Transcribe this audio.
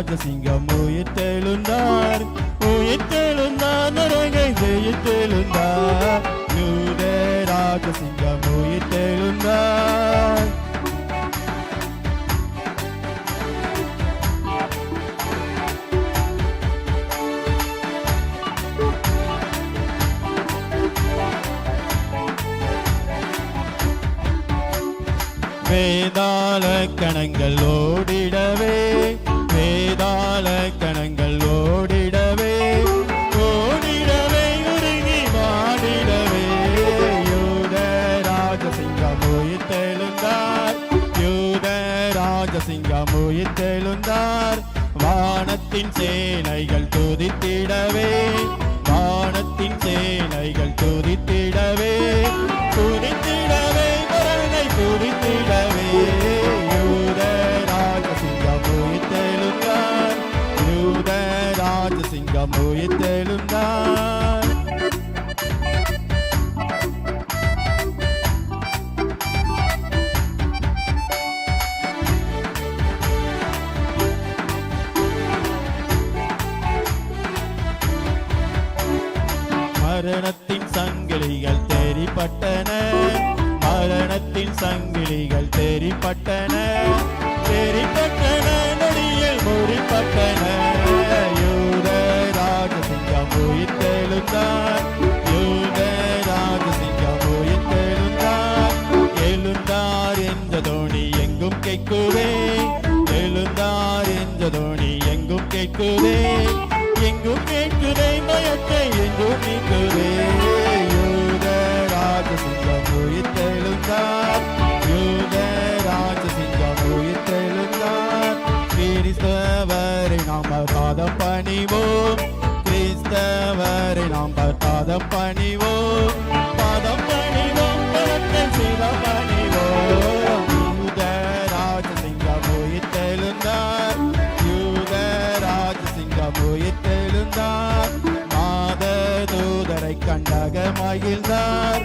ராஜசிங்கம் உயிர்த்தெழுந்தார். உயிர்த்தெழுந்தார் நரகை ஜெயித்தெழுந்தார். யூத ராஜசிங்கம் உயிர்த்தெழுந்தார். வேதாள கணங்கள் ஓடிடவே ராஜசிங்கம் உயிர்த்தெழுந்தார் வானத்தின் சேனைகள் துதித்திடவே. வானத்தின் சேனைகள் துதி மரணத்தின் சங்கிலிகள் தெரிப்பட்டன. மரணத்தின் சங்கிலிகள் தெரிப்பட்டன. தெரிப்பட்டன நொடியில் முறிப்பட்டன. பட்டாதம் பணிவோம் கிறிஸ்தவரை நாம் பட்டாதம் பணிவோம் பாதம் பணிவோம் சிவ பணிவோம் யூதராஜ சிங்க போயிட்டெழுந்தார் யூதராஜ சிங்க போயிட்டெழுந்தார் மாத தூதரை கண்டாக மகிழ்ந்தார்.